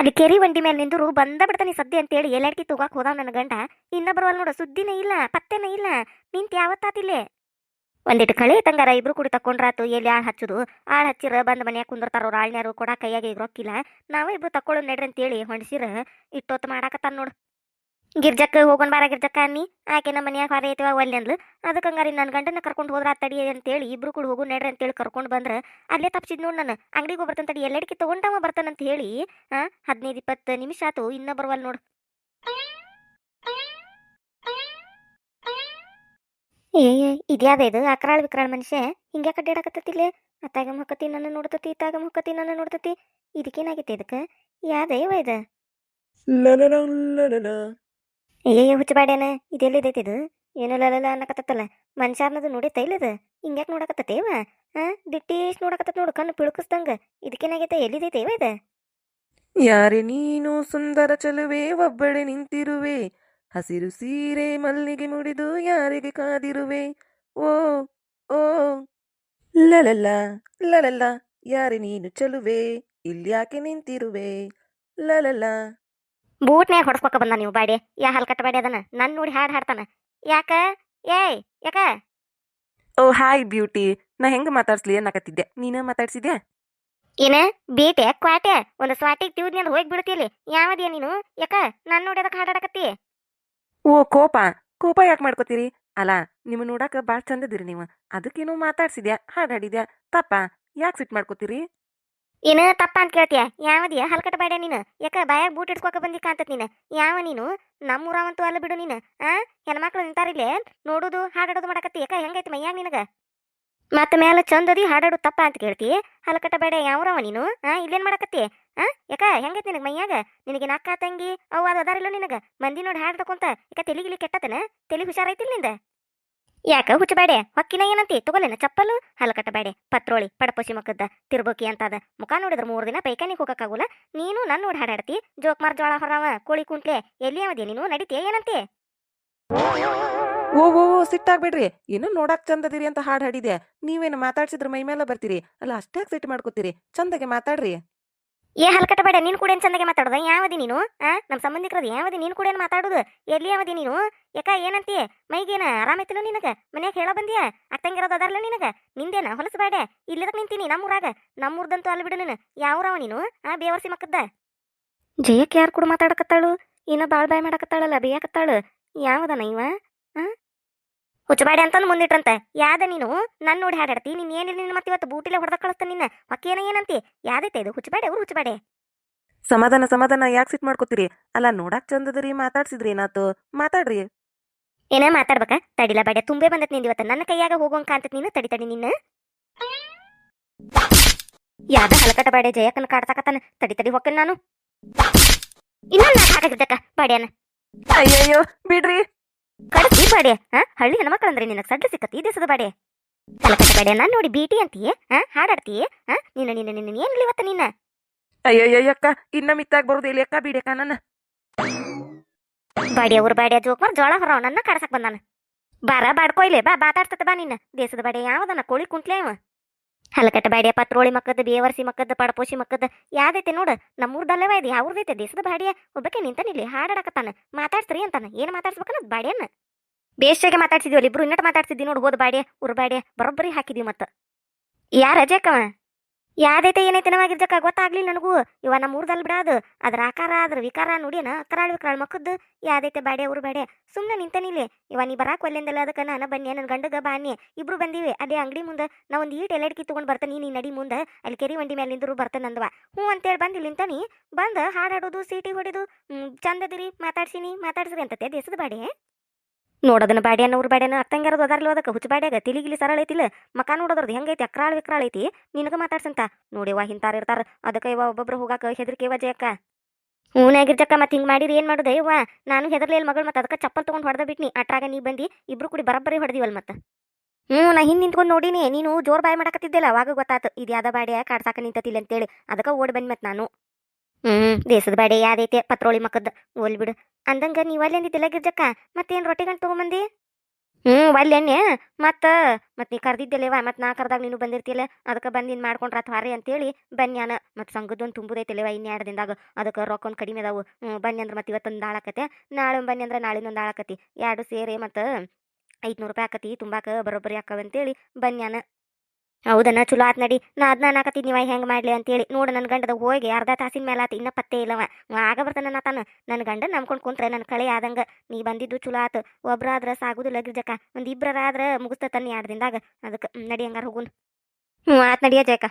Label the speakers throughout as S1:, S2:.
S1: ಅಲ್ಲಿ ಕೆರಿ ಬಂಡಿ ಮೇಲೆ ನಿಂದ್ರು ಬಂದ ಬಿಡ್ತಾನೆ ಸದ್ಯ ಅಂತೇಳಿ ಎಲ್ಲಾಡ್ಕಿ ತಗೋಕ್ ಹೋದ ನನ್ನ ಗಂಡ. ಇನ್ನ ಬರುವಲ್ ನೋಡ, ಸುದ್ದಿನೇ ಇಲ್ಲ, ಪತ್ತೆನೇ ಇಲ್ಲ. ನಿಂತ ಯಾವತ್ತಾತಿಲ್ಲೇ ಒಂದಿಟ್ಟು ಕಳೆ ತಂಗಾರ ಇಬ್ರು ಕೂಡಿ ತಕೊಂಡ್ರಾತು ಎಲ್ಲಿ ಆಳ್ ಹಚ್ಚುದು? ಆಳ್ ಹಚ್ಚಿರ ಬಂದ್ ಮನ್ಯಾಗ ಕುಂದಿರ್ತಾರ ಆಳ್ನ್ಯಾರು, ಕೊಡ ಕೈಯಾಗ ಈಗ ರೊಕ್ಕಿಲ್ಲ. ನಾವೇ ಇಬ್ರು ತಕೊಳ್ಳೋ ನಡ್ರಿ ಅಂತೇಳಿ ಹೊಂಡ್ಸಿರ ಇಟ್ಟೊತ್ತು ಮಾಡಾಕತ್ತಾನ ನೋಡು. ಗಿರ್ಜಕ್ಕ ಹೋಗೋಣ ಬಾರ ಗಿರ್ಜಕ್ಕ ಅನ್ನಿ, ಆಕೆ ನಮ್ಮ ಮನ್ಯಾಗ ಹೊರ ಐತಿವ ಒಲ್ಲೆ ಅಂದ್ಲು. ಅದಕ್ಕೆ ಹಂಗಾರಿ ನನ್ನ ಗಂಡನ ಕರ್ಕೊಂಡು ಹೋದ್ರ ತಡಿ ಅಂತೇಳಿ ಇಬ್ರು ಕೂಡ ಹೋಗು ನಡ್ರಿ ಅಂತೇಳಿ ಕರ್ಕೊಂಡು ಬಂದ್ರೆ, ಅಲ್ಲೇ ತಪ್ಸಿದ್ ನೋಡಿ ನಾನು. ಅಂಗಡಿಗೆ ಬರ್ತಾನೆ ತಡಿ, ಎಲ್ಲಡಿಕೆ ತಗೊಂಡವ ಬರ್ತಾನಂತ ಹೇಳಿ, ಆ, ಹದಿನೈದು ಇಪ್ಪತ್ತು ನಿಮಿಷ ಆತು ಇನ್ನೂ ಬರುವಲ್ಲ ನೋಡು. ಏ ಇದ್ಯಾದ ಇದು? ಅಕ್ರಾಳ್ ವಿಕ್ರಾಳ್ ಮನುಷ್ಯ? ಹಿಂಗೆ ಕಡ್ಡಾಡಕತ್ತತಿಲೆ ಅತ್ತಾಗ ಹೊಕ್ಕತಿ ನನ್ನ ನೋಡ್ತತಿ ಇತ್ತಾಗ ಹೊಕ್ಕತಿ ನನ್ನ ನೋಡ್ತತಿ. ಇದಕ್ಕೇನಾಗೈತೆ ಇದಕ್ಕೆ? ಯಾವ್ದ ಇವ ಇದು. ಏ ಹುಚ್ಚಬಾಡ್ಯಾನ, ಇದೆಲ್ಲಿದೈತಿ ಇದು? ಏನೋ ಲಲಲ ಅನ್ನಕತ್ತಲ್ಲ ಮನುಷ್ಯರ್ನದು ನೋಡಿ ಇಲ್ಲದ ಹಿಂಗ್ಯಾಕ್ ನೋಡಕತ್ತೇವ ಆ ದಿಟ್ಟೇಶ್ ನೋಡಕತ್ತ ನೋಡು, ಕಣ್ಣು ಪಿಳುಕಿಸ್ದಂಗ. ಇದಕ್ಕೇನಾಗೈತೆ, ಎಲ್ಲಿದೈತೆ ಇದು?
S2: ಯಾರೆ ನೀನು ಸುಂದರ ಚಲುವೆ, ಒಬ್ಬಳೆ ನಿಂತಿರುವೆ. ಹಸಿರು ಸೀರೆ ಮಲ್ಲಿಗೆ ಮುಡಿದು ಯಾರಿಗೆ ಕಾದಿರುವೆ? ಓ ಓ. ಲಲಲ್ಲ ಲಲಲ್ಲ ಯಾರೇ ನೀನು ಚಲುವೆ, ಇಲ್ಯಾಕೆ ನಿಂತಿರುವೆ? ಲಲಲ್ಲ
S1: ಬೂಟ್ನ್ಯಾಗ ಹೊಡ್ಸ್ಕೊಕ ಬಂದ ನೀವು ಬಾಡಿ. ಯಾ ಹಾಲು ಬಾಡಿ ಅದನ್ನ. ನನ್ ನೋಡಿ ಹಾಡ್ ಹಾಡ್ತಾನ. ಯಾಕ? ಏಯ್ ಯಾಕ?
S2: ಓ ಹಾಯ್ ಬ್ಯೂಟಿ. ನಾ ಹೆಂಗ ಮಾತಾಡ್ಸ್ಲಿ? ಅನ್ನಕತ್ತಿದ್ದೆ ನೀನ ಮಾತಾಡ್ಸಿದ್ಯಾ?
S1: ಏನ? ಬೀಟೆ ಕ್ವಾಟೆ ಒಂದು ಸ್ವಾಟಿಗೆ ತಿವ್ದಿ ಅಂದ್ರೆ ಹೋಗಿ ಬಿಡ್ತೀಲಿ. ಯಾವದಿಯ ನೀನು? ಯಾಕ? ನನ್ ನೋಡಿ ಅದಕ್ಕೆ ಹಾಡಾಡಕತ್ತಿ
S2: ಓ ಕೋಪ. ಕೋಪ ಯಾಕೆ ಮಾಡ್ಕೋತೀರಿ? ಅಲ್ಲ ನಿಮ್ಮ ನೋಡಾಕ ಭಾಳ ಚಂದದಿರಿ ನೀವು. ಅದಕ್ಕೇನೋ ಮಾತಾಡ್ಸಿದ್ಯಾ? ಹಾಡಾಡಿದ್ಯಾ ತಪ್ಪ? ಯಾಕೆ ಸಿಟ್ ಮಾಡ್ಕೋತೀರಿ?
S1: ಏನ ತಪ್ಪ ಅಂತ ಕೇಳ್ತೀಯ? ಯಾವದಿಯ? ಹಲ್ಕಟ್ಟ ಬೇಡ ನೀನು. ಯಾಕ, ಬಾಯಾಗ ಬೂಟ್ ಇಟ್ಕೋಕ ಬಂದಿ ಕಾಂತತ್ ನೀನು. ಯಾವ ನೀನು? ನಮ್ಮೂರವಂತೂ ಅಲ್ಲ ಬಿಡು ನೀನು, ಆ? ಹೆಣ್ಮಕ್ಳು ನಿಂತಾರಿಲ್ಲೇ ನೋಡೋದು, ಹಾಡಾಡೋದು ಮಾಡಕತ್ತಿ. ಯಾಕ, ಹೆಂಗೈತಿ ಮೈಯಾಗ ನಿನಗ? ಮತ್ತ ಮೇಲೆ ಚಂದದಿ, ಹಾಡಾಡು ತಪ್ಪ ಅಂತ ಕೇಳ್ತಿ. ಹಲಕಟ್ಟ ಬೇಡ, ಯಾವ್ರವ ನೀನು? ಆ, ಇಲ್ಲೇನ್ ಮಾಡಕತ್ತಿ? ಆ? ಯಾಕ, ಹೆಂಗೈತಿ ನಿನಗ ಮೈಯಾಗ? ನಿನಗೆ ನಕ್ಕ, ತಂಗಿ ಅವು ಅದು ಅದಾರಿಲ್ಲ ನಿನಗ? ಮಂದಿ ನೋಡಿ ಹಾಡ್ಕೊಂತ ಯಾಕ ತೆಲಿಗಿಲಿ ಕೆಟ್ಟತನ? ತೆಲಿ ಹುಷಾರೈತಿಲ್ಲ ನಿಂದ? ಯಾಕ ಹುಚ್ಚಬೇಡೆ? ಹೊಕ್ಕಿನ ಏನಂತಿ? ತಗೊಲೇನ ಚಪ್ಪಲು? ಹಲಕಟ್ಟ ಬೇಡೆ. ಪತ್ರೋಳಿ ಪಡಪೋಸಿ ಮಕ್ಕದ ತಿರ್ಬೋಕಿ ಅಂತದ. ಮುಖ ನೋಡಿದ್ರ ಮೂರ್ ದಿನ ಪೈಕಾನಿಗೆ ಹೋಗಕ್ಕಾಗುಲ್ಲ ನೀನು ನನ್ನ ನೋಡಿ ಹಾಡಾಡ್ತಿ. ಜೋಕ್ಮಾರ್ ಜೋಳ ಹೊರವ ಕೋಳಿ ಕುಂಟ್ಲೆ. ಎಲ್ಲಿ ಅವದಿ? ನೀನು ನಡಿತೀಯ ಏನಂತಿ?
S2: ಓ ಓ, ಸಿಟ್ಟಾಗ್ಬೇಡ್ರಿ. ಏನು ನೋಡಾಕ್ ಚಂದದಿರಿ ಅಂತ ಹಾಡ್ ಹಾಡಿದೆ. ನೀವೇನು ಮಾತಾಡ್ಸಿದ್ರ ಮೈ ಮೇಲೆ ಬರ್ತೀರಿ. ಅಲ್ಲ ಅಷ್ಟೇ ಸಿಟ್ಟು ಮಾಡ್ಕೋತೀರಿ. ಚಂದಗೆ ಮಾತಾಡ್ರಿ.
S1: ಏ ಹಲ್ಕಟ ಬೇಡ, ನೀನು ಕೂಡ ಏನು ಚಂದಾಗೆ ಮಾತಾಡೋದ? ಯಾವದಿ ನೀನು? ಆ ನಮ್ಮ ಸಂಬಂಧಿಕರದು ಯಾವದಿ ನೀನು ಕೂಡ ಏನು ಮಾತಾಡುದು? ಎಲ್ಲಿ ಯಾವದಿ ನೀನು? ಯಾಕ, ಏನಂತಿ? ಮೈಗೇನ ಆರಾಮೈತಿಲ್ಲ ನಿನಗೆ? ಮನ್ಯಾಗ ಹೇಳೋ ಬಂದಿಯ? ಅತ್ತಂಗಿರೋದು ಅದಾರಲ್ಲ ನಿನಗೆ? ನಿಂದೇನ? ಹೊಲಸು ಬೇಡ ಇಲ್ಲದಕ್ ನಿಂತೀನಿ, ನಮ್ಮೂರಾಗ. ನಮ್ಮೂರ್ದಂತೂ ಅಲ್ಲಿ ಬಿಡು ನೀನು. ಯಾವ್ರವ ನೀನು? ಆ, ಬೇವರ್ಸಿ ಮಕ್ಕದ್ದ? ಜಯಕ್ಕೆ ಯಾರು ಕೂಡ ಮಾತಾಡಕತ್ತಾಳು? ಇನ್ನ ಬಾಳ್ ಬಾಯ್ ಮಾಡಕತ್ತಾಳಲ್ಲ, ಬೇಯಕತ್ತಾಳು? ಯಾವದನ ಇವ? ಹುಚ್ಚಬಾಡಿ ಅಂತಂದು ಮುಂದಿಟ್ರಂತ. ಯಾದ ನೀನು? ನನ್ನ ನೋಡಿ ಹಾಡಾಡ್ತಿ ನೀನ್ ಏನಿಲ್ಲ ನಿನ್ನ ಮತ್ತೆ ಇವತ್ತು ಬೂಟಿಲೆ ಹೊಡೆದ ಕಳಿಸ್ತ ನಿನ್ನ? ಮಕ್ಕೇನ ಏನಂತಿ ಯಾದೈತೆ ಇದು? ಹುಚ್ಚಬಾಡೆ? ಅವ್ರು ಹುಚ್ಚಬಾಡೆ.
S2: ಸಮಾಧಾನ ಸಮಾಧಾನ. ಯಾಕ್ ಸಿಟ್ ಮಾಡ್ಕೋತೀರಿ? ಅಲ್ಲ ನೋಡಾಕ್ ಚಂದದ್ರಿ ಮಾತಾಡ್ಸಿದ್ರಿ ಏನಾತು? ಮಾತಾಡ್ರಿ.
S1: ಏನೇ ಮಾತಾಡ್ಬೇಕ? ತಡಿಲ ಬಾಡೆ ತುಂಬೆ ಬಂದತ್ನಿಂದ ಇವತ್ತ. ನನ್ನ ಕೈಯಾಗ ಹೋಗೋಂಗ ಕಾಂತತ್ ನೀನು? ತಡಿ ತಡಿ ನಿನ್ನ. ಯಾದ ಹಲಕಟ ಬಾಡೆ ಜಯಕ್ಕನ ಕಾಡ್ತಾಕತ್ತಾನ ತಡಿ ತಡಿ ಹೊಕ್ಕನ್ ನಾನು. ಇನ್ನೊಂದು ಹಾಕಿದ್ದಕ್ಕ ಬಾಡ್ಯಾನ.
S2: ಅಯ್ಯಯ್ಯೋ ಬಿಡ್ರಿ.
S1: ಕಡಸಿ ಬಾಡೆ ಹಾ ಹಳ್ಳಿ ಹೆಣ್ಮಕ್ಳಂದ್ರೆ ನಿನ್ನ ಸಡ್ಲ ಸಿಕ್ಕತಿ ಈ ದೇಶದ ಬಾಡೆ. ಹಲಕಟ ಬಾಡೆ ನಾನು ನೋಡಿ ಬೀಟಿ ಅಂತೀಯೇ ಹಾ ಹಾಡಾಡ್ತೀಯೇ ಹಾ ನಿನ್ನ ನಿನ್ನ ನಿನ್ನ ಏನು ಇವತ್ತ ನಿನ್ನ?
S2: ಅಯ್ಯಯ್ಯಕ್ಕ ಇನ್ನ ಮಿತ್ತಾಗ್ ಬರೋದು ಇಲ್ಲಿ ಅಕ್ಕ ಬಿಡಕ್ಕ ನನ್ನ.
S1: ಬಾಡಿ ಅವ್ರ ಬಾಡಿಯ ಜೋಕ್ಮಾರ್ ಜೋಳ ಹೊರ ನನ್ನ ಕಾಡ್ಸಕ್ ಬಂದಾನ. ಬಾರ ಬಾಡ್ಕೊಯ್ಲೆ ಬಾ ಬಾತಾಡ್ತದ ಬಾ ನಿನ್ನ ದೇಶದ ಬಾಡಿ ಯಾವದನ ಕೋಳಿ ಕುಂಟ್ಲೆ ಅವ. ಹಲಕಟ್ಟ ಬಾಡಿಯ ಪತ್ರೋಳಿ ಮಕ್ಕದ ಬೇವರ್ಸಿ ಮಕ್ಕದ ಪಡಪೋಸಿ ಮಕ್ಕದ ಯಾವ್ದೈತೆ ನೋಡು? ನಮ್ಮೂರ್ದಲ್ಲವ ಇದು ಯಾವ್ದೈತೆ ದೇಶದ ಬಾಡಿಯ. ಒಬ್ಬಕ್ಕೆ ನಿಂತನಿಲ್ಲಿ ಹಾಡಾಡಕತ್ತಾನ. ಮಾತಾಡ್ಸ್ರಿ ಅಂತಾನ. ಏನ್ ಮಾತಾಡ್ಸ್ಬೇಕನ್ನ ಬಾಡಿಯನ್ನ? ಬೇಷಾಗೆ ಮಾತಾಡ್ಸಿದ್ವಿ ಇಬ್ರು ಇನ್ನಟ್ ಮಾತಾಡ್ಸಿದ್ವಿ ನೋಡು, ಹೋದ ಬಾಡಿಯ ಉರ್ ಬಾಡಿಯ, ಬರೋಬ್ಬರಿ ಹಾಕಿದ್ವಿ ಮತ್ತ. ಯಾರ ಅಜಕ್ಕವ ಯಾವ್ದೈತೆ ಏನೈತೆ ನವಾಗಿರ್ಜಕ್ಕ ಗೊತ್ತಾಗ್ಲಿಲ್ಲ ನನಗೂ. ಇವ ನಮ್ಮ ಊರ್ದಲ್ಲಿ ಬಿಡಾದು ಅದ್ರ ಆಕಾರ, ಅದ್ರ ವಿಕಾರ ನೋಡಿನ ಅಕರಾಳ್ ವಿಕರಾಳ ಮಕ್ಕದ್ದು. ಯಾವ್ದೈತೆ ಬಾಡೆ ಊರು ಬಾಡೆ. ಸುಮ್ಮನೆ ನಿಂತನಿಲ್ಲಿ ಇವ ನೀ ಬರಾಕ್ ಒಲ್ಲೆಂದಲ್ಲ ಅದಕ್ಕೆ ನಾನು ಬನ್ನಿ ನನ್ನ ಗಂಡಗ ಬಾನಿ ಇಬ್ರು ಬಂದಿವಿ. ಅದೇ ಅಂಗಡಿ ಮುಂದೆ ನಾ ಒಂದು ಈಟ್ ಎಲ್ಲಡ್ಕಿ ತಗೊಂಡ್ ಬರ್ತಾನೆ ನೀ ನಡಿ ಮುಂದೆ. ಅಲ್ಲಿ ಕೆರಿ ವಂಡಿ ಮೇಲೆ ನಿಂದ್ರು ಬರ್ತೇನೆ ಅಂದವ. ಹ್ಞೂ ಅಂತೇಳಿ ಬಂದಿಲ್ಲ ನಿಂತನಿ. ಬಂದು ಹಾಡಾಡೋದು ಸೀಟಿ ಹೊಡೆದು ಚಂದದಿರಿ, ಮಾತಾಡ್ಸಿನಿ, ಮಾತಾಡ್ಸ್ರಿ ಅಂತತೆ ದೇಶದ ಬಾಡೆ. ನೋಡೋದನ್ನ ಬಾಡ್ಯಾನ ಊರ್ ಬಾಡ್ಯಾನ ಇರೋದು ಅದಾರಲ್ಲ ಅದಕ್ಕೆ ಹುಚ್ಚು ಬಾಡ್ಯಾಗ ತಿಲಿಗಿಲಿ ಸರಳ ಐತಿಲ್ಲ. ಮಕ ನೋಡೋದ್ರದ್ದು ಹೆಂಗೈತಿ ಅಕ್ರಾಳ್ ವಿಕ್ರಾಳ ಐತಿ? ನಿನಗ ಮಾತಾಡ್ಸಂತ. ನೋಡಿವ ಹಿಂತಾರ ಇರ್ತಾರ. ಅದಕ್ಕೆ ಇವ ಒಬ್ಬೊಬ್ರು ಹೋಗಾಕ ಹೆದರಿಕೆ ಜಯಕ್ಕ. ಹೂನಾಗಿರ್ಜಕ್ಕ ಮತ್ತೆ ಹಿಂಗೆ ಮಾಡಿರಿ ಏನು ಮಾಡುದ ಇವ ನಾನು ಹೆದರ್ಲಿ ಮಗಳು, ಮತ್ತೆ ಅದಕ್ಕೆ ಚಪ್ಪಲ್ ತೊಗೊಂಡು ಹೊಡೆದ ಬಿಟ್ನಿ. ಅಟ್ರಾಗ ನೀ ಬಂದಿ, ಇಬ್ರು ಕೂಡಿ ಬರಬ್ಬರಿ ಹೊಡೆದಿವಲ್ ಮತ್ತೆ. ಹ್ಞೂ, ನಾ ಹಿಂದೆ ನಿಂತ್ಕೊಂಡು ನೋಡಿನಿ. ನೀನು ಜೋರ್ ಬಾಯ್ ಮಾಡಕತ್ತಿದ್ದಿಲ್ಲ, ಅವಾಗ ಗೊತ್ತಾತು. ಇದು ಯಾವ್ದ ಬಾಡ್ಯ ಕಾಡ್ಸಾಕ ನಿಂತತಿಲ್ಲ ಅಂತೇಳಿ. ಅದಕ್ಕೆ ಓಡಿ ಬಂದು ಮತ್ತೆ ನಾನು. ದೇಶದ ಬೇಡ ಯಾವ್ದೈತೆ ಪತ್ರೋಳಿ ಮಕ್ಕದ ಓಲ್ ಬಿಡು. ಅಂದಂಗ ನೀವ್ ಅಲ್ಲಿ ಅಂದಿದ್ದಿಲ್ಲ ಗಿರ್ಜಕ್ಕ? ಮತ್ತೇನ್ ರೊಟ್ಟಿ ಗಂಟು ತಗೊಂಬಂದಿ? ಹ್ಞೂ ಒಲ್ಲೆಣ್ಣೆ ಮತ್ತು ಮತ್ತು ನೀ ವಾ ಮತ್ತು ನಾ ಕರ್ದಾಗ ನೀನು ಬಂದಿರ್ತಿಲ್ಲ ಅದಕ್ಕೆ ಬಂದು ನೀನು ಮಾಡ್ಕೊಂಡ್ರ ರೀ ಅಂತೇಳಿ ಬನ್ಯಾನ ಮತ್ತು ಸಂಘದೊಂದು ವಾ ಇನ್ನೆರಡು ದಿನದಾಗ. ಅದಕ್ಕೆ ರೊಕ್ಕ ಒಂದು ಕಡಿಮೆ ಅದಾವು. ಬನ್ನಿ ಅಂದ್ರೆ ಮತ್ತೆ ಇವತ್ತೊಂದು ಆಳಕತೆ ನಾಳೆ ಬನ್ನಿ ಅಂದ್ರೆ ನಾಳಿನೊಂದು ಆಳಕತಿ ಎರಡು ಸೇರಿ ಮತ್ತು ಐದುನೂರು ರೂಪಾಯಿ ಆಕತಿ, ತುಂಬಾಕ ಬರೋಬ್ಬರಿ ಅಂತೇಳಿ ಬನ್ಯಾನ ಹೌದನ ಚಲೋ ಆತ್ ನಡಿ. ನಾ ಅದನ್ನ ಅನ್ನಕತ್ತೀನಿ ನೀವ ಹೆಂಗೆ ಮಾಡ್ಲಿ ಅಂತೇಳಿ. ನೋಡು ನನ್ನ ಗಂಡದ ಹೋಗಿ ಅರ್ಧ ತಾಸಿನ ಮೇಲೆ ಆತ, ಇನ್ನೂ ಪತ್ತೆ ಇಲ್ಲವ. ಆಗ ಬರ್ತಾನ ತಾನು. ನನ್ನ ಗಂಡ ನಂಬ್ಕೊಂಡು ಕುಂತ್ರೆ ನನ್ನ ಕಳೆ ಆದಂಗ. ನೀ ಬಂದಿದ್ದು ಚಲೋ ಆತು. ಒಬ್ರಾದ್ರ ಸಾಗುದಿಲ್ಲ ಗಿರ್ಜಕ್ಕ ಒಂದು ಇಬ್ಬರಾದ್ರ ಮುಗಿಸ್ತ ತನ್ನಿ ಎರಡು ದಿನದಾಗ. ಅದಕ್ಕೆ ನಡಿ ಹಂಗಾರ ಹೋಗುನ್. ಹ್ಞೂ ಆತ್ ನಡಿಯ ಜಯಕ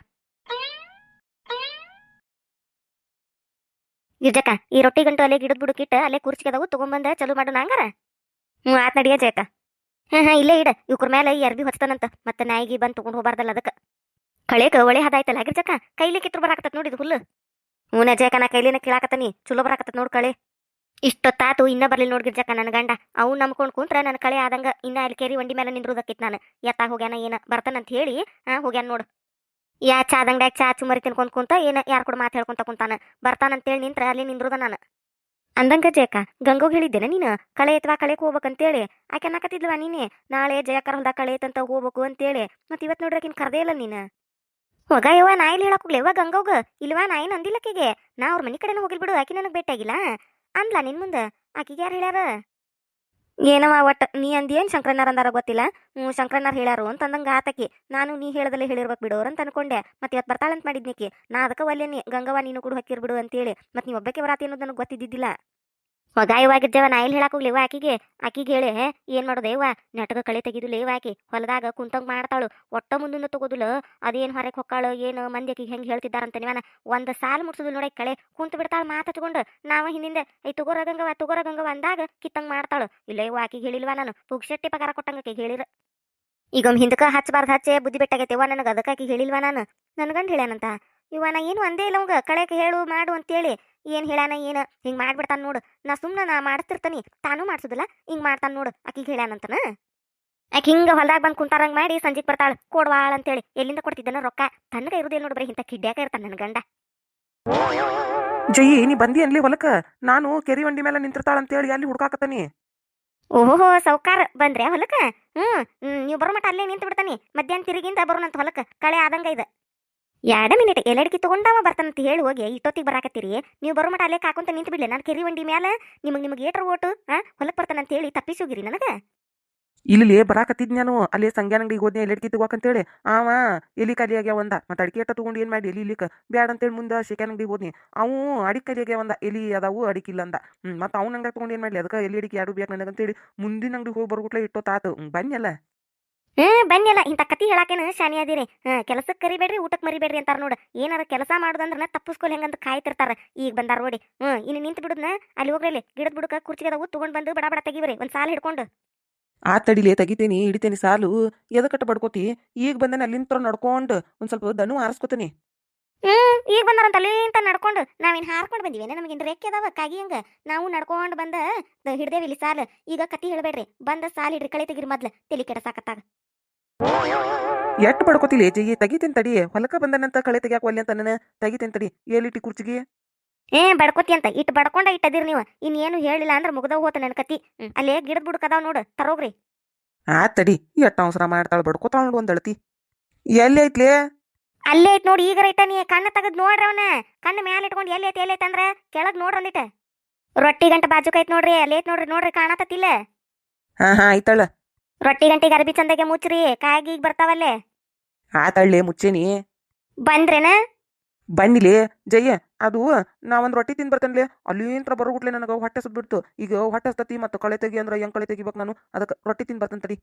S1: ಗಿರ್ಜಕ್ಕ ಈ ರೊಟ್ಟಿ ಗಂಟು ಅಲ್ಲೇ ಗಿಡದ್ ಬಿಡುಕಿಟ್ಟ ಅಲ್ಲೇ ಕುರ್ಚಿಗದವು ತಗೊಂಬಂದ ಚಲೋ ಮಾಡೋಣ ಹಂಗಾರ. ಹ್ಞೂ ಆತ್ ನಡಿಯ ಜಯಕ ಹಾಂ ಹಾ ಇಲ್ಲೇ ಇಡ. ಇವ್ರ ಮೇಲೆ ಈ ಅರ್ಬಿ ಹೊಚ್ತಾನಂತ ಮತ್ತೆ ನಾಯಿಗೆ ಬಂದ್ ತೊಗೊಂಡು ಹೋಗಬಾರ್ದಲ್ಲ ಅದಕ್ಕೆ. ಕಳೆಕ ಒಳೆ ಹದಾಯ್ತಲ್ಲ ಗಿರ್ಜಕ್ಕ ಕೈಲಿ ಕಿತ್ರು ಬರಾಕತ್ತ ನೋಡಿದ್ ಹುಲ್ಲು. ಹ್ಞೂ ನಾ ಕೈಲಿನ ಕೀಳಾಕತ್ತಾನಿ. ಚಲೋ ಬರಾಕತ್ತ ನೋಡ್ ಕಳೆ. ಇಷ್ಟೊತ್ತಾತು ಇನ್ನ ಬರ್ಲಿಲ್ಲ ನೋಡ್ಗಿರ್ ಗಿರ್ಜಕ್ಕ ನನ್ನ ಗಂಡ. ಅವು ನಂಬ್ಕೊಂಡು ಕುಂತ್ರ ನನ್ನ ಕಳೆ ಆದಂಗ ಇನ್ನ ಅಲ್ಲಿ ಕೇರಿ ವಂಡಿ ಮೇಲೆ ನಿಂದ್ರುದಕ್ಕಿತ್ ನಾನು. ಎತ್ತಾ ಹೋಗ್ಯಾನ ಏನ ಬರ್ತಾನಂತ ಹೇಳಿ, ಹಾ, ಹೋಗ್ಯಾನ ನೋಡು. ಯಾ ಚಾದಂಗಡ್ಯಾಗ ಚಾ ಚುಮರಿ ತಿನ್ಕೊಂಡ್ ಕುಂತ, ಏನ ಯಾರು ಕೂಡ ಮಾತು ಹೇಳ್ಕೊಂತ ಕುಂತಾನ. ಬರ್ತಾನಂತೇಳಿ ನಿಂತ್ರ ಅಲ್ಲಿ ನಿಂದ್ರುದ ನಾನು. ಅಂದಂಗ ಜಯಕ್ಕ, ಗಂಗೋಗ್ ಹೇಳಿದ್ದೇನೆ, ನೀನು ಕಳೆ ಅಥವಾ ಕಳೆಕ್ ಹೋಗ್ಬೇಕಂತೇಳಿ. ಆಕೆ ಅನ್ನಕತ್ತಿದ್ಲವಾ ನೀನೆ? ನಾಳೆ ಜಯಕರ ಹೊಲ್ದಾಗ ಕಳೆ ಐತಂತ ಹೋಗ್ಬೇಕು ಅಂತೇಳಿ. ಮತ್ತೆ ಇವತ್ತು ನೋಡ್ರಿ ಆಕಿನ್ ಕರ್ದೇ ಇಲ್ಲ ನೀನು. ಹೋಗ ಯವ್ವ ನಾ ಇಲ್ಲಿ ಹೇಳಕ್ ಹೋಗ್ಲಿ. ಯವ್ವ, ಗಂಗೋಗ. ಇಲ್ವಾ ನಾ ಏನು ಅಂದಿಲ್ಲಕ್ಕಿಗೆ ನಾ ಅವ್ರ ಮನೆ ಕಡೆನೂ ಹೋಗಿಲ್ ಬಿಡು ಆಕಿ ನನಗೆ ಭೇಟಿಯಾಗಿಲ್ಲ. ಅಂದ್ಲಾ ನಿನ್ ಮುಂದೆ? ಆಕಿಗೆ ಯಾರು ಹೇಳ್ಯಾರ? ಏನವ ಒಟ್ಟ ನೀ ಅಂದೇನ್ ಶಂಕರನಾರ್ ಅಂದಾರ ಗೊತ್ತಿಲ್ಲ? ಹ್ಞೂ ಶಂಕರನಾರ್ ಹೇಳ್ಯಾರು ಅಂತ ಅಂದಂಗ ಆತಕಿ. ನಾನು ನೀ ಹೇಳದಲ್ಲೇ ಹೇಳಿರ್ಬೇಕು ಬಿಡೋರು ಅಂತ ಅನ್ಕೊಂಡೆ. ಮತ್ತೆ ಇವತ್ತು ಬರ್ತಾಳಂತ ಮಾಡಿದ್ನಿಕಿ. ನಾ ಅದಕ್ಕೆ ಒಲ್ಲೇನಿ. ಗಂಗವ್ವ ನೀನು ಕೂಡ ಅಂತ ಅಂತೇಳಿ. ಮತ್ತೆ ನೀ ಒಬ್ಬಕ್ಕೆ ಬರಾತಿ ಅನ್ನೋದು ನನಗೆ ಗೊತ್ತಿದ್ದಿದ್ದಿಲ್ಲ. ಹೊಗಾಯವಾಗಿದ್ದೇವ ನಾ ಇಲ್ಲಿ ಹೇಳಕ್ ಹೋಗ್ಲಿವ ಆಕಿಗೆ ಆಕಿಗೆ ಹೇಳಿ ಏನ್ ಇವ ನೆಟಗ ಕಳೆ ತೆಗಿದು ಲೇವ ಆಕಿ, ಹೊಲದಾಗ ಕುಂತಂಗ್ ಮಾಡ್ತಾಳು. ಒಟ್ಟ ಮುಂದಿನ ತಗೋದಿಲ್ಲ ಅದೇನ್ ಹೊರಗೆ ಹೊಕ್ಕಾಳು, ಏನು ಮಂದಿ ಆಕಿಗೆ ಹೆಂಗೆ ಹೇಳ್ತಿದ್ದಾರಂತ ನೀವನ ಒಂದ್ ಸಾಲ್ ಮುಟ್ಸುದಿಲ್ಲ ನೋಡಿ ಕಳೆ, ಕುಂತ ಬಿಡ್ತಾಳ ಮಾತು ಹಚ್ಕೊಂಡು ನಾವ್ ಹಿಂದಿಂದ ಐ ತಗೋರಗಂಗವ ಗಂಗವ ತುಗೋರ ಗಂಗವ ಅಂದಾಗ ಕಿತ್ತಂಗ್ ಮಾಡ್ತಾಳು. ಇಲ್ಲ ಇವ ಆಕಿಗೆ ಹೇಳಿಲ್ವಾ ನಾನು ಪುಗ್ಶೆಟ್ಟಿ ಪಗಾರ ಕೊಟ್ಟಂಗ ಆಕಿಗೆ ಹೇಳಿರ. ಈಗ ಹಿಂದಕ ಹಚ್ಚಬಾರ್ದು ಹಚ್ಚೆ, ಬುದ್ಧಿ ಬೆಟ್ಟಾಗೈತೆವ ನನಗೆ ಅದಕ್ಕಾಗಿ ಹೇಳಿಲ್ವಾ ನಾನು. ನನ್ನ ಗಂಡ ಹೇಳ್ಯಾನಂತ. ಇವ ನಾ ಏನು ಒಂದೇ ಇಲ್ಲ ಅವಂಗ ಕಳೆಗೆ ಹೇಳು, ಮಾಡು ಅಂತೇಳಿ. ಏನ್ ಹೇಳಾನ ಏನು? ಹಿಂಗ್ ಮಾಡ್ಬಿಡ್ತಾನ ನೋಡು. ನಾ ಸುಮ್ನ ನಾ ಮಾಡಿಸ್ತಿರ್ತಾನಿ ತಾನು ಮಾಡ್ಸುದಿಲ್ಲ. ಹಿಂಗ್ ಮಾಡ್ತಾನ ನೋಡು. ಆಕಿಗೆ ಹೇಳಾನಂತನ ಆಕೆ ಹಿಂಗ ಹೊಲ್ದಾಗ ಬಂದ್ ಕುಂತಾರಂಗ್ ಮಾಡಿ ಸಂಜಿತ್ ಬರ್ತಾಳ. ಕೊಡ್ವಾಳ ಅಂತೇಳಿ. ಎಲ್ಲಿಂದ ಕೊಡ್ತಿದ್ದಾನ ರೊಕ್ಕ? ತನ್ನಗ ಇರುದಿಲ್ಲ ನೋಡ್ರಿ ಇಂತ ಇಂಥ ಕಿಡ್ಯಾಕ ಇರ್ತಾನ ನನ್ನ ಗಂಡ.
S2: ಜಯಿ ನೀ ಬಂದಿ ಅನ್ಲಿ ಹೊಲಕ್ಕ? ನಾನು ಕೆರಿ ವಂಡಿ ಮೇಲೆ ನಿಂತಿರ್ತಾಳ ಅಂತೇಳಿ ಅಲ್ಲಿ ಹುಡ್ಕಾಕತ್ತಾನಿ.
S1: ಓಹೋ ಸೌಕಾರ. ಬಂದ್ರೆ ಹೊಲಕ್ಕ? ಹ್ಮ್ ಹ್ಮ್ ನೀವು ಬರೋ ಮಟ್ಟ ಅಲ್ಲೇ ನಿಂತು ಬಿಡ್ತಾನಿ ಮಧ್ಯಾಹ್ನ ತಿರುಗಿಂದ ಬರೋಣಂತ ಹೊಲಕ್ಕ. ಕಳೆ ಆದಂಗ ಇದೆ. ಎರಡ ಮಿನಿಟ್ ಎಲ್ಲಡಿಕೆ ತಗೊಂಡವ ಬರ್ತಾನಂತ ಹೇಳಿ ಹೋಗಿ ಇಷ್ಟೊತ್ತಿಗೆ ಬರಾಕತ್ತೀರಿ. ನೀವು ಬರೋ ಮಟ್ಟ ಅಲ್ಲೇ ಕಾಕೊಂತ ನಿಂತು ಬಿಡ್ಲಿ ನಾನು ಕೆರಿ ವಂಡಿ ಮ್ಯಾಲ ನಿಮಗೆ ನಿಮಗೆ ಏಟ್ರ ಓಟು ಹಾ ಹೊಲಕ್ಕೆ ಬರ್ತಾನಂತ ಹೇಳಿ ತಪ್ಪಿಸಿ ಹೋಗಿರಿ ನನಗೆ.
S2: ಇಲ್ಲಿ ಬರಾಕತ್ತಿದ್ ನಾನು ಅಲ್ಲಿ ಸಂಗ್ಯಾನ ಅಂಗಡಿಗೆ ಹೋದ್ನಿ ಎಲ್ಲಿ ಅಡಿಕೆ ತಗೋಕಂತೇಳಿ. ಅವ ಎಲಿ ಖಾಲಿ ಆಗ್ಯಾವ ಒಂದ ಮತ್ತೆ ಅಡಿಕೆ ಅಟ್ಟ ತಗೊಂಡು ಏನ್ ಮಾಡಿ ಎಲಿ ಇಲ್ಲಿಕ? ಬ್ಯಾಡ ಅಂತೇಳಿ ಮುಂದೆ ಶೇಖಾನ ಅಂಗಡಿಗೆ ಹೋದ್ನಿ. ಅವು ಅಡಿಕೆ ಕಲಿ ಆಗ್ಯಾವ ಒಂದ ಎಲಿ ಅದಾವು ಅಡಿಕೆ ಇಲ್ಲ ಅಂದ. ಮತ್ತೆ ಅವ್ನ ಅಂಗಡಿ ತೊಗೊಂಡು ಏನ್ ಮಾಡಲಿ ಅದಕ್ಕೆ ಎಲ್ಲಿ ಅಡಿಕೆ ಎರಡು ಬೇಕು ನನಗಂತೇಳಿ ಮುಂದಿನ ಅಂಗಡಿಗೆ ಹೋಗಿ ಬರ್ಬಿಟ್ಲೆ ಬನ್ನಿ ಹ್ಮ್,
S1: ಹ್ಮ್ ಬನ್ನಿಲ್ಲ ಇಂಥ ಕತಿ ಹೇಳಾಕೇನ ಶಾನಿ ಅದಿರಿ. ಕೆಲಸಕ್ಕೆ ಕರಿಬೇಡ್ರಿ ಊಟಕ್ಕೆ ಮರಿಬೇಡ್ರಿ ಅಂತಾರ ನೋಡು. ಏನಾರ ಕೆಲಸ ಮಾಡುದಂದ್ರನ ತಪ್ಪಿಸ್ಕೊಲ್ ಹೆಂಗಂತ ಕಾಯ್ತಿರ್ತಾರೆ. ಈಗ ಬಂದಾರ ನೋಡಿ. ಹ್ಮ್ ಇನ್ನು ನಿಂತು ಬಿಡುದ್ನ ಅಲ್ಲಿ ಹೋಗ್ರಲ್ಲಿ ಗಿಡದ ಬುಡಕ ಅದಾವು, ತಗೊಂಡ್ ಬಂದು ಬಡ ಬಡ ತೆಗಿಬ್ರಿ ಒಂದ್ ಸಾಲ ಹಿಡ್ಕೊಂಡು.
S2: ಆ ತಡಿಲೇ ತೆಗಿತೇನಿ, ಹಿಡಿತೇನಿ ಸಾಲು. ಎದಕಟ್ಟ ಬಡ್ಕೋತಿ? ಈಗ ಬಂದೇನೆ ಅಲ್ಲಿಂತ್ರ ನಡ್ಕೊಂಡು ಒಂದ್ ಸ್ವಲ್ಪ ದನು ಆರಿಸ್ಕೊತೀನಿ.
S1: ಹ್ಮ್ ಈಗ ಬಂದಾರಂತ ಅಲ್ಲಿಂತ ನಡ್ಕೊಂಡು ನಾವೇನ್ ಹಾರ್ಕೊಂಡು ಬಂದಿವೇನ ನಮಗಿನ್ ರೆಕ್ಕೆ ಅದಾವ ಕಾಗಿ ಹಂಗ. ನಾವು ನಡ್ಕೊಂಡ್ ಬಂದ ಹಿಡ್ದೇವಿ ಇಲ್ಲಿ ಸಾಲ. ಈಗ ಕತಿ ಹೇಳ್ಬೇಡ್ರಿ. ಬಂದ ಸಾಲ ಹಿಡ್ರಿ ಕಳೆ ತೆಗಿರಿ ಮೊದ್ಲ. ತಲೆ ಕೆಡಸಾಕತ್ತಾಗ.
S2: ಎಟ್ ಬಡ್ಕೋತಿಲಿ ಜಯಿ ತೆಗಿತೇನ್ ತಡಿ. ಹೊಲಕ ಬಂದನಂತ ಕಳೆ ತೆಗಿಯಾಕ ಒಲ್ಲೆ ಅಂತ ನನ್ನ ತೆಗಿತೇನ್ ತಡಿ. ಏಲಿಟಿ ಕುರ್ಚಿಗೆ?
S1: ಏ ಬಡ್ಕೋತಿ ಅಂತ. ಇಟ್ಟು ಬಡ್ಕೊಂಡ ಇಟ್ಟದಿರಿ ನೀವು. ಇನ್ನೇನು ಹೇಳಿಲ್ಲ ಅಂದ್ರೆ ಮುಗ್ದ ಹೋತ ನನ್ನ ಕತಿ ಅಲ್ಲೇ ಗಿಡದ ಬುಡಕ್ ಅದಾವ ನೋಡು. ತರೋಗ್ರಿ.
S2: ಆ ತಡಿ. ಎಟ್ಟ ಅವಸರ ಮಾಡ್ತಾಳ ಬಡ್ಕೋತಾಳ ನೋಡು ಒಂದ್ ಅಳತಿ. ಎಲ್ಲಿ ಐತ್ಲೇ?
S1: ಅಲ್ಲೇ ಐತ್ ನೋಡಿ ಈಗ ರೈತ ನೀ ಕಣ್ಣ ತಗದ್ ನೋಡ್ರಿ ಅವನ. ಕಣ್ಣು ಮ್ಯಾಲ ಇಟ್ಕೊಂಡು ಎಲ್ಲಿ ಐತಿ ಎಲ್ಲಿ ಐತಿ ಅಂದ್ರೆ ಕೆಳಗ್ ನೋಡ್ರಿ ಒಂದಿಟ. ರೊಟ್ಟಿ ಗಂಟ ಬಾಜುಕ್ ಐತ್ ನೋಡ್ರಿ ಅಲ್ಲಿ ಐತ್ ನೋಡ್ರಿ ನೋಡ್ರಿ ಕಾಣತತಿಲ್ಲ
S2: ಹಾ ಹಾ ಐತಳ
S1: ರೊಟ್ಟಿ ಗಂಟೆಗೆ ಅರ್ಬಿ ಚಂದಗೆ ಮುಚ್ಚ್ರಿ ಕಾಯಿಗೆ ಈಗ ಬರ್ತಾವಲ್ಲೇ
S2: ಆತಳ್ಳಿ ಮುಚ್ಚೇನಿ.
S1: ಬಂದ್ರೇನ?
S2: ಬಂದಿಲಿ. ಜಯ್ಯ ಅದು ನಾ ಒಂದು ರೊಟ್ಟಿ ತಿಂದ್ ಬರ್ತೇನೆ ಅಲ್ಲಿಂತ್ರ ಬರೋಗುಟ್ಲೆ ನನಗ ಹೊಟ್ಟೆ ಸುದ್ಬಿಡ್ತು ಈಗ ಹೊಟ್ಟೆ ಹಸ್ತತಿ ಮತ್ತೆ ಕಳೆ ತೆಗಿ ಅಂದ್ರೆ ಹೆಂಗ್ ಕಳೆ ತೆಗಿಬೇಕು ನಾನು? ಅದಕ್ಕೆ ರೊಟ್ಟಿ ತಿನ್ ಬರ್ತೇನೆ ತಡಿ.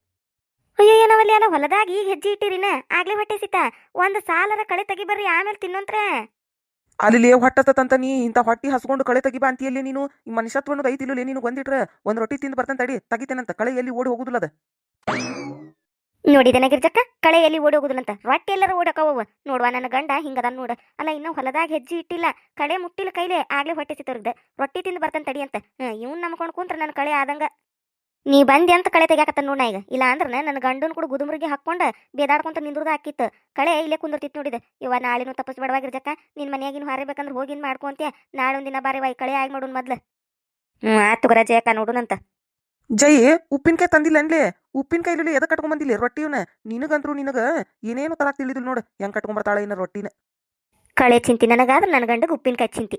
S1: ಅಯ್ಯೋ ಏನವಲ್ಲಿ ಅಲ್ಲ ಹೊಲದಾಗ ಈಗ ಹೆಜ್ಜೆ ಇಟ್ಟಿರಿನ. ಆಗ್ಲೇ ಹೊಟ್ಟೆ ಸಿತ. ಒಂದ್ ಸಾಲರ ಕಳೆ ತೆಗಿ ಬರ್ರಿ ಆಮೇಲೆ ತಿನ್ನೋಂತ್ರ.
S2: ಅಲ್ಲಿ ಹೊಟ್ಟ ಹಸ್ತತಂತ ನೀ? ಇಂತ ಹೊಟ್ಟಿ ಹಸ್ಕೊಂಡು ಕಳೆ ತೆಗಿಬಾ ಅಂತೀಯಲ್ಲಿ ನೀನು? ಈ ಮನುಷ್ಯತ್ವ ಐತಿಲ್ಲ ನೀನು ಒಂದಿಟ್ರೆ ಒಂದ್ ರೊಟ್ಟಿ ತಿಂದು ಬರ್ತಂತ ತಡಿ ತೆಗಿತೇನಂತ. ಕಳೆ ಎಲ್ಲಿ ಓಡಿ ಹೋಗುದಿಲ್ಲ ಅದ.
S1: ನೋಡಿದನ ಗಿರ್ಜಕ್ಕ ಕಳೆ ಎಲ್ಲಿ ಓಡಿ ಹೋಗುದಿಲ್ಲಂತ. ರೊಟ್ಟಿ ಎಲ್ಲರ ಓಡಕವ ನೋಡುವ ನನ್ನ ಗಂಡ ಹಿಂಗದ ನೋಡ. ಅಲ್ಲ ಇನ್ನು ಹೊಲದಾಗ ಹೆಜ್ಜೆ ಇಟ್ಟಿಲ್ಲ. ಕಳೆ ಮುಟ್ಟಿಲ್ಲ ಕೈಲೆ. ಆಗ್ಲೇ ಹೊಟ್ಟೆ ಸಿತ್ತವ್ರದ್ದು ರೊಟ್ಟಿ ತಿಂದು ಬರ್ತಾನೆ ತಡಿ ಅಂತ. ಇವ್ನ್ ನಂಬ್ಕೊಂಡು ಕುಂತ್ರ ನನ್ನ ಕಳೆ ಆದಂಗ. ನೀ ಬಂದಿ ಅಂತ ಕಳೆ ತೆಗ್ಯಾಕತ್ತ ನೋಡ ಈಗ. ಇಲ್ಲ ಅಂದ್ರೆ ನನ್ನ ಗಂಡನ ಕೂಡ ಗುದುಮರಿಗೆ ಹಾಕೊಂಡು ಬೇದಾಡ್ಕೊಂತ ನಿಂದ್ರದ ಹಾಕಿತ್ತು. ಕಳೆ ಇಲ್ಲೇ ಕುಂದಿರ್ತಿತ್ತು ನೋಡಿದ. ಇವ ನಾಳಿನ ತಪಸ್ ಬಡವಾಗಿರ್ಜಕ್ಕ. ನಿನ್ನ ಮನೆಯಾಗಿನ ಹಾರಿಬೇಕಂದ್ರ ಹೋಗಿನ್ ಮಾಡ್ಕೊಂತ್ಯ ನಾಳೊಂದಿನ ಬಾರಿ ವೈ ಕಳೆ ಆಗಿ ಮಾಡೋನ್ ಮೊದ್ಲು. ಹ್ಮ್ ಆತು ಗರ ಜಯಕ್ಕ ನೋಡುನಂತ
S2: ಜೈ ಉಪ್ಪಿನಕಾಯಿ ತಂದಿಲ್ಲ ಅನ್ಲಿ? ಉಪ್ಪಿನಕಾಯಿ ಇಲ್ಲಿ ಎದಕ್ಕೆ ಕಟ್ಕೊಂಡ್ ಬಂದಿಲ್ಲ ರೊಟ್ಟಿವನ? ನಿನಗಂದ್ರು ನಿನಗ ಏನೇನು ತರಾಕ್ ತಿಳಿದಿಲ್ಲ ನೋಡು. ಹೆಂಗ್ ಕಟ್ಕೊಂಡ್ ಬರ್ತಾಳ ಏನ ರೊಟ್ಟಿನ.
S1: ಕಳೆ ಚಿಂತಿ ನನಗಾದ್ರೆ ನನ್ನ ಗಂಡಗೆ ಉಪ್ಪಿನಕಾಯಿ ಚಿಂತಿ.